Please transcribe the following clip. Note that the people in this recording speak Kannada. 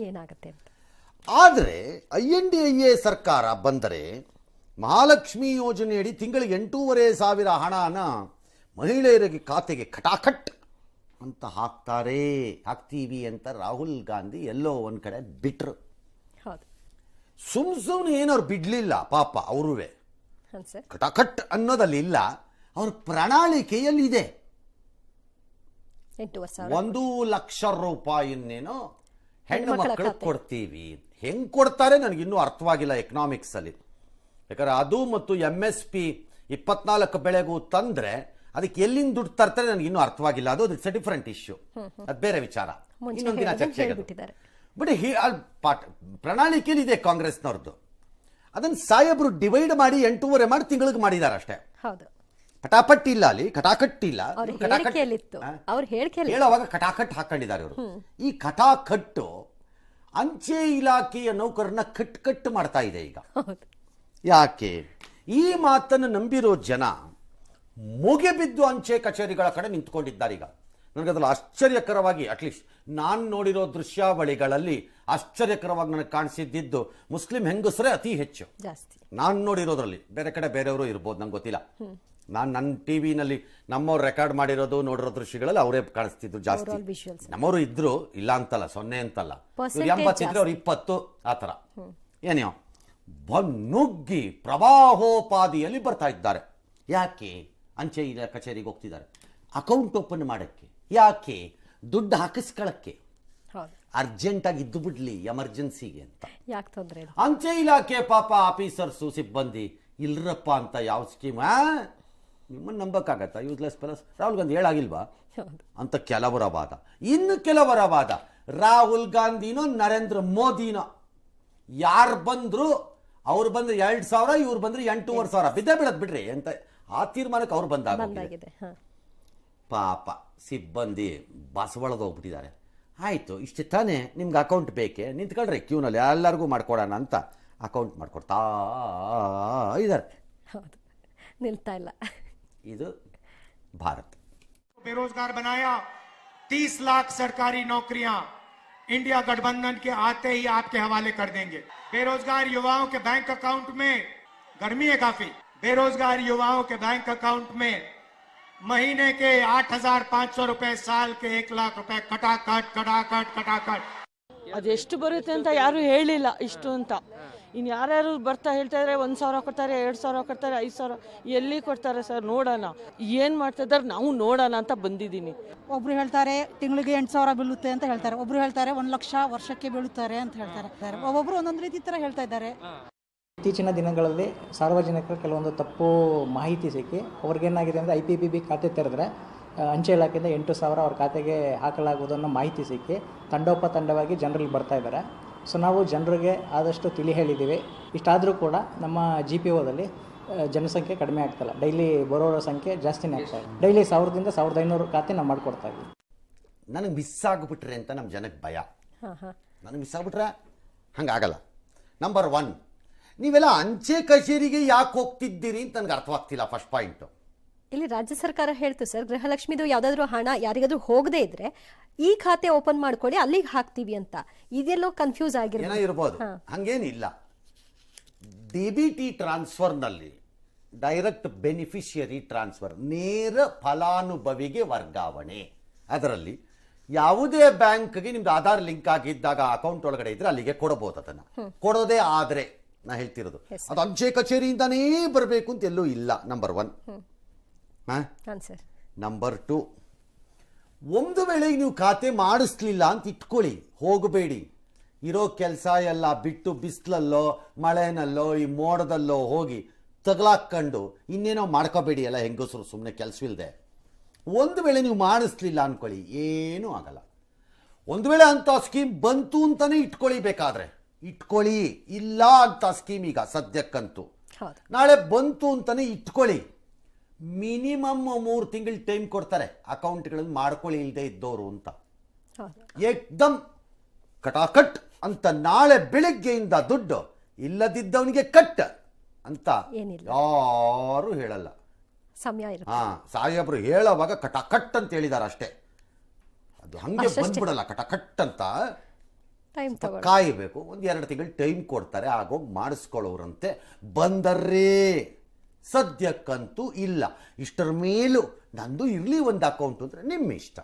ಏನಾಗುತ್ತೆ ಅಂತ. ಆದರೆ I N D I A ಸರ್ಕಾರ ಬಂದರೆ ಮಹಾಲಕ್ಷ್ಮಿ ಯೋಜನೆಯಡಿ ತಿಂಗಳಿಗೆ ಎಂಟೂವರೆ ಸಾವಿರ ಹಣನ ಮಹಿಳೆಯರಿಗೆ ಖಾತೆಗೆ ಖಟಾಖಟ್ ಅಂತ ಹಾಕ್ತಾರೆ. ಹಾಕ್ತೀವಿ ಅಂತ ರಾಹುಲ್ ಗಾಂಧಿ ಎಲ್ಲೋ ಒಂದು ಕಡೆ ಬಿಟ್ರು. ಹೌದು. ಸುಮ್ ಸುಮ್ಮನೆ ಏನವ್ರು ಬಿಡಲಿಲ್ಲ ಪಾಪ ಅವರುವೆ. ಕಟಾಕಟ್ ಅನ್ನೋದಲ್ಲಿ ಇಲ್ಲ ಅವ್ರ ಪ್ರಣಾಳಿಕೆಯಲ್ಲಿದೆ. ಇದೆ ಒಂದು ಲಕ್ಷ ರೂಪಾಯಿನ್ನೇನೋ ಹೆಣ್ಣು ಮಕ್ಕಳು. ಕೊಡ್ತೀವಿ. ಹೆಂಗ್ ಕೊಡ್ತಾರೆ ನನಗಿನ್ನೂ ಅರ್ಥವಾಗಿಲ್ಲ ಎಕನಾಮಿಕ್ಸ್ ಅಲ್ಲಿ. ಯಾಕಂದ್ರೆ ಅದು ಮತ್ತು ಎಂ ಎಸ್ ಪಿ ಇಪ್ಪತ್ನಾಲ್ಕು ಬೆಳೆಗೂ ತಂದ್ರೆ ಅದಕ್ಕೆ ಎಲ್ಲಿಂದ ದುಡ್ಡು ತರ್ತಾರೆ ನನಗೆ ಇನ್ನೂ ಅರ್ಥವಾಗಿಲ್ಲ. ಅದು ಇಟ್ಸ್ ಡಿಫ್ರೆಂಟ್ ಡಿಫರೆಂಟ್ ಇಶ್ಯೂ ಅದು ಬೇರೆ ವಿಚಾರ. ಇನ್ನೊಂದಿನ ಚರ್ಚೆ ಚರ್ಚೆಗೆ ಬಟ್ ಹಿ ಆಲ್ ಪಾಠ ಪ್ರಣಾಳಿಕೆಯಲ್ಲಿ ಇದೆ ಕಾಂಗ್ರೆಸ್ನವ್ರದ್ದು ಅದನ್ನ ಸಾಹೇಬ್ರು ಡಿವೈಡ್ ಮಾಡಿ ಎಂಟೂವರೆ ಮಾಡಿ ತಿಂಗಳಿಗೆ ಮಾಡಿದ್ದಾರೆ ಅಷ್ಟೇ. ಕಟಾಪಟ್ಟಿ ಕಟಾಪಟ್ ಇಲ್ಲ ಅಲ್ಲಿ ಕಟಾಕಟ್ಟಿಲ್ಲ ಕಟಾಕಟ್ಟಿ ಇದು ಕಟಾಕಟ್- ಹೇಳಿಕೆಯಲ್ಲಿತ್ತು. ಆ? ಅವ್ರ ಹೇಳಿಕೆಯಲ್ಲಿ ಹೇಳುವಾಗ ಕಟಾಕಟ್ ಹಾಕೊಂಡಿದ್ದಾರೆ ಅವರು ಈ ಕಟಾಕಟ್ಟು ಅಂಚೆ ಇಲಾಖೆಯ ನೌಕರನ್ನ ಕಟ್ ಕಟ್ ಮಾಡ್ತಾ ಇದೆ ಈಗ. ಯಾಕೆ? ಈ ಮಾತನ್ನು ನಂಬಿರೋ ಜನ ಮುಗೆ ಬಿದ್ದು ಅಂಚೆ ಕಚೇರಿಗಳ ಕಡೆ ನಿಂತ್ಕೊಂಡಿದ್ದಾರೆ ಈಗ. ನನಗದ್ರಲ್ಲಿ ಆಶ್ಚರ್ಯಕರವಾಗಿ ಅಟ್ಲೀಸ್ಟ್ ನಾನು ನೋಡಿರೋ ದೃಶ್ಯಾವಳಿಗಳಲ್ಲಿ ಆಶ್ಚರ್ಯಕರವಾಗಿ ನನಗೆ ಕಾಣಿಸಿದ್ದು ಮುಸ್ಲಿಂ ಹೆಂಗಸರೇ ಅತಿ ಹೆಚ್ಚು. ಜಾಸ್ತಿ. ನಾನು ನೋಡಿರೋದ್ರಲ್ಲಿ ಬೇರೆ ಕಡೆ ಬೇರೆಯವರು ಇರ್ಬೋದು ನಂಗೆ ಗೊತ್ತಿಲ್ಲ. ನಾನು ನನ್ನ ಟಿ ವಿನಲ್ಲಿ ನಮ್ಮವ್ರು ರೆಕಾರ್ಡ್ ಮಾಡಿರೋದು ನೋಡಿರೋ ದೃಶ್ಯಗಳಲ್ಲಿ ಅವರೇ ಕಾಣಿಸ್ತಿದ್ರು ಜಾಸ್ತಿ. ನಮ್ಮವರು ಇದ್ರು ಇಲ್ಲ ಅಂತಲ್ಲ ಸೊನ್ನೆ ಅಂತಲ್ಲ. ಇವ್ರು ಎಂಬತ್ತಿದ್ರೆ ಅವ್ರು ಇಪ್ಪತ್ತು ಆ ಥರ. ಏನೋ ನುಗ್ಗಿ ಪ್ರವಾಹೋಪಾದಿಯಲ್ಲಿ ಬರ್ತಾ ಇದ್ದಾರೆ. ಯಾಕೆ? ಅಂಚೆ ಇಲ್ಲ ಕಚೇರಿಗೆ ಹೋಗ್ತಿದ್ದಾರೆ. ಅಕೌಂಟ್ ಓಪನ್ ಮಾಡೋಕ್ಕೆ. ಯಾಕೆ? ದುಡ್ಡು ಹಾಕಿಸ್ಕೊಳ್ಳಕ್ಕೆ ಹೌದು. ಅರ್ಜೆಂಟಾಗಿ ಇದ್ದು ಬಿಡ್ಲಿ ಎಮರ್ಜೆನ್ಸಿಗೆ ಅಂತ. ಯಾಕೆ ತೊಂದರೆ ಅಂಚೆ ಇಲಾಖೆ ಪಾಪ ಆಫೀಸರ್ಸು ಸಿಬ್ಬಂದಿ ಇಲ್ರಪ್ಪ ಅಂತ ಯಾವ ಸ್ಕೀಮ್ ನಿಮ್ಮನ್ನು ನಂಬಕ್ಕಾಗತ್ತಾ? ಯೂಸ್ಲೆಸ್ ಪ್ಲಸ್ ರಾಹುಲ್ ಗಾಂಧಿ ಹೇಳಾಗಿಲ್ವಾ? ಅಂತ ಕೆಲವರ ವಾದ. ಇನ್ನು ಕೆಲವರ ವಾದ. ರಾಹುಲ್ ಗಾಂಧಿನೋ ನರೇಂದ್ರ ಮೋದಿನೋ? ಯಾರು ಬಂದ್ರು ಅವ್ರು ಬಂದ್ರೆ ಎರಡು ಸಾವಿರ ಇವ್ರು ಬಂದ್ರೆ ಎಂಟೂವರೆ ಸಾವಿರ. ಬಿದ್ದೇ ಬಿಡೋದು ಬಿಡ್ರಿ ಅಂತ ಆ ತೀರ್ಮಾನಕ್ಕೆ ಅವ್ರು ಬಂದಾಗ ಪಾಪ ಸಿಬ್ಬಂದಿ ಬಸವಳದ ಹೋಗ್ಬಿಟ್ಟಿದ್ದಾರೆ. ಆಯಿತು ಇಷ್ಟು ತಾನೇ ನಿಮ್ಗೆ ಅಕೌಂಟ್ ಬೇಕೆ? ನಿಂತ್ಕೊಳ್ರಿ ಕ್ಯೂನಲ್ಲಿ ಎಲ್ಲರಿಗೂ ಮಾಡ್ಕೊಡೋಣ ಅಂತ ಅಕೌಂಟ್ ಮಾಡ್ಕೊಡ್ತಾ ಇದ್ದಾರೆ. ಹೌದು. ನಿಲ್ತಾ ಇಲ್ಲ. ಇದು ಭಾರತ್ बेरोजगार बनाया 30 लाख सरकारी नौकरियां इंडिया गठबंधन के आते ही आपके हवाले कर देंगे बेरोजगार युवाओं के बैंक अकाउंट में गर्मी है काफी बेरोजगार युवाओं के बैंक अकाउंट में महीने के 8,500 रुपए साल के एक लाख रुपए कटाकट कटाकट कटाकट ಅದೆಷ್ಟು ಬರುತ್ತೆ ಅಂತ ಯಾರು ಹೇಳಿಲ್ಲ ಇಷ್ಟು ಅಂತ ಇನ್ನು ಯಾರ್ಯಾರು ಬರ್ತಾ ಹೇಳ್ತಾ ಇದ್ರೆ ಒಂದು ಸಾವಿರ ಕೊಡ್ತಾರೆ ಎರಡು ಸಾವಿರ ಕೊಡ್ತಾರೆ ಐದು ಸಾವಿರ ಎಲ್ಲಿ ಕೊಡ್ತಾರೆ ಸರ್? ನೋಡೋಣ. ಏನು ಮಾಡ್ತಾ ಇದ್ದಾರೆ? ನಾವು ನೋಡೋಣ ಅಂತ ಬಂದಿದ್ದೀನಿ. ಒಬ್ರು ಹೇಳ್ತಾರೆ ತಿಂಗಳಿಗೆ ಎಂಟು ಸಾವಿರ ಬೀಳುತ್ತೆ ಅಂತ ಹೇಳ್ತಾರೆ. ಒಬ್ರು ಹೇಳ್ತಾರೆ ಒಂದು ಲಕ್ಷ ವರ್ಷಕ್ಕೆ ಬೀಳುತ್ತಾರೆ ಅಂತ ಹೇಳ್ತಾರೆ. ಒಬ್ಬೊಬ್ರು ಒಂದೊಂದು ರೀತಿ ತರ ಹೇಳ್ತಾ ಇದ್ದಾರೆ. ಇತ್ತೀಚಿನ ದಿನಗಳಲ್ಲಿ ಸಾರ್ವಜನಿಕರು ಕೆಲವೊಂದು ತಪ್ಪು ಮಾಹಿತಿ ಸಿಕ್ಕಿ ಅವ್ರಿಗೇನಾಗಿದೆ ಅಂದರೆ ಐ ಪಿ ಪಿ ಬಿ ಖಾತೆ ತೆರೆದ್ರೆ ಅಂಚೆ ಇಲಾಖೆಯಿಂದ ಎಂಟು ಸಾವಿರ ಅವ್ರ ಖಾತೆಗೆ ಹಾಕಲಾಗುವುದನ್ನು ಮಾಹಿತಿ ಸಿಕ್ಕಿ ತಂಡೋಪತಂಡವಾಗಿ ಜನರಲ್ಲಿ ಬರ್ತಾ ಇದ್ದಾರೆ. ಸೊ ನಾವು ಜನರಿಗೆ ಆದಷ್ಟು ತಿಳಿ ಹೇಳಿದ್ದೀವಿ. ಇಷ್ಟಾದರೂ ಕೂಡ ನಮ್ಮ ಜಿ ಪಿ ಒದಲ್ಲಿ ಜನಸಂಖ್ಯೆ ಕಡಿಮೆ ಆಗ್ತಾಯಿಲ್ಲ ಡೈಲಿ ಬರೋರ ಸಂಖ್ಯೆ ಜಾಸ್ತಿನೇ ಆಗ್ತಾ ಇದೆ. ಡೈಲಿ ಸಾವಿರದಿಂದ ಸಾವಿರದ ಐನೂರು ಖಾತೆ ನಾವು ಮಾಡಿಕೊಡ್ತಾ ಇದ್ದೀವಿ. ನನಗೆ ಮಿಸ್ ಆಗಿಬಿಟ್ರೆ ಅಂತ ನಮ್ಮ ಜನಕ್ಕೆ ಭಯ. ಹಾ ಹಾ. ನನಗೆ ಮಿಸ್ ಆಗ್ಬಿಟ್ರೆ ಹಂಗಾಗಲ್ಲ ನಂಬರ್ ಒನ್ ನೀವೆಲ್ಲ ಅಂಚೆ ಕಚೇರಿಗೆ ಯಾಕೆ ಹೋಗ್ತಿದ್ದೀರಿ ಅಂತ ನನಗೆ ಅರ್ಥವಾಗ್ತಿಲ್ಲ ಫಸ್ಟ್ ಪಾಯಿಂಟು ಇಲ್ಲಿ ರಾಜ್ಯ ಸರ್ಕಾರ ಹೇಳ್ತು ಸರ್ ಗೃಹಲಕ್ಷ್ಮಿದು ಯಾವುದಾದ್ರೂ ಹಣ ಯಾರಿಗಾದ್ರೂ ಹೋಗದೇ ಇದ್ರೆ ಈ ಖಾತೆ ಓಪನ್ ಮಾಡ್ಕೊಳ್ಳಿ ಅಲ್ಲಿಗೆ ಹಾಕ್ತೀವಿ ಅಂತ. ಇದೆಲ್ಲೋ ಕನ್ಫ್ಯೂಸ್ ಏನೋ ಆಗಿರ್ಬೋದು ಇರ್ಬೋದು ಹಂಗೇನಿಲ್ಲ. ಡಿ ಬಿ ಟಿ ಟ್ರಾನ್ಸ್ಫರ್ನಲ್ಲಿ ಡೈರೆಕ್ಟ್ ಬೆನಿಫಿಷಿಯರಿ ಟ್ರಾನ್ಸ್ಫರ್ ನೇರ ಫಲಾನುಭವಿಗೆ ವರ್ಗಾವಣೆ. ಅದರಲ್ಲಿ ಯಾವುದೇ ಬ್ಯಾಂಕ್ಗೆ ನಿಮ್ದು ಆಧಾರ್ ಲಿಂಕ್ ಆಗಿದ್ದಾಗ ಅಕೌಂಟ್ ಒಳಗಡೆ ಇದ್ರೆ ಅಲ್ಲಿಗೆ ಕೊಡಬಹುದು ಅದನ್ನ. ಕೊಡೋದೇ ಆದ್ರೆ ನಾ ಹೇಳ್ತಿರೋದು. ಅದು ಅಂಚೆ ಕಚೇರಿಯಿಂದಾನೇ ಬರಬೇಕು ಅಂತ ಎಲ್ಲೂ ಇಲ್ಲ ನಂಬರ್ ಒನ್ ನಂಬರ್ ಟು ಒಂದು ವೇಳೆ ನೀವು ಖಾತೆ ಮಾಡಿಸ್ಲಿಲ್ಲ ಅಂತ ಇಟ್ಕೊಳ್ಳಿ ಹೋಗಬೇಡಿ. ಇರೋ ಕೆಲಸ ಎಲ್ಲ ಬಿಟ್ಟು ಬಿಸಿಲಲ್ಲೋ ಮಳೆನಲ್ಲೋ ಈ ಮೋಡದಲ್ಲೋ ಹೋಗಿ ತಗಲಾಕೊಂಡು ಇನ್ನೇನೋ ಮಾಡ್ಕೋಬೇಡಿ ಎಲ್ಲ ಹೆಂಗಸರು ಸುಮ್ಮನೆ ಕೆಲಸವಿಲ್ಲದೆ ಒಂದು ವೇಳೆ ನೀವು ಮಾಡಿಸ್ಲಿಲ್ಲ ಅಂದ್ಕೊಳ್ಳಿ ಏನೂ ಆಗಲ್ಲ. ಒಂದು ವೇಳೆ ಅಂತ ಸ್ಕೀಮ್ ಬಂತು ಅಂತಲೇ ಇಟ್ಕೊಳ್ಳಿ ಬೇಕಾದ್ರೆ. ಇಟ್ಕೊಳ್ಳಿ ಇಲ್ಲ ಅಂತ ಸ್ಕೀಮ್ ಈಗ ಸದ್ಯಕ್ಕಂತೂ. ನಾಳೆ ಬಂತು ಅಂತಲೇ ಇಟ್ಕೊಳ್ಳಿ. ಮಿನಿಮಮ್ ಮೂರು ತಿಂಗಳು ಟೈಮ್ ಕೊಡ್ತಾರೆ. ಅಕೌಂಟ್ಗಳನ್ನು ಮಾಡ್ಕೊಳ್ಳಿ ಇಲ್ಲದೆ ಇದ್ದವರು ಅಂತ. ಏಕ್ದಮ್ ಕಟಾಕಟ್ ಅಂತ ನಾಳೆ ಬೆಳಿಗ್ಗೆಯಿಂದ ದುಡ್ಡು ಇಲ್ಲದಿದ್ದವನಿಗೆ ಕಟ್ ಅಂತ. ಯಾರು ಹೇಳಲ್ಲ. ಸಮಯ ಹಾ ಸಾಹೇಬ್ರು ಹೇಳೋವಾಗ ಕಟಾಕಟ್ ಅಂತ ಹೇಳಿದಾರ ಅಷ್ಟೇ. ಅದು ಹಂಗೆ. ಬಂದ್ಬಿಡಲ್ಲ ಕಟಾಕಟ್ ಅಂತ. ಕಾಯಬೇಕು. ಒಂದು ಎರಡು ತಿಂಗಳು ಟೈಮ್ ಕೊಡ್ತಾರೆ ಆಗೋಗಿ ಮಾಡಿಸ್ಕೊಳ್ಳೋರಂತೆ. ಬಂದರ್ರೇ. ಸದ್ಯಕ್ಕಂತೂ ಇಲ್ಲ. ಇಷ್ಟರ ಮೇಲೂ ನಂದು ಇರಲಿ ಒಂದು ಅಕೌಂಟ್ ಅಂದರೆ ನಿಮ್ಮ ಇಷ್ಟ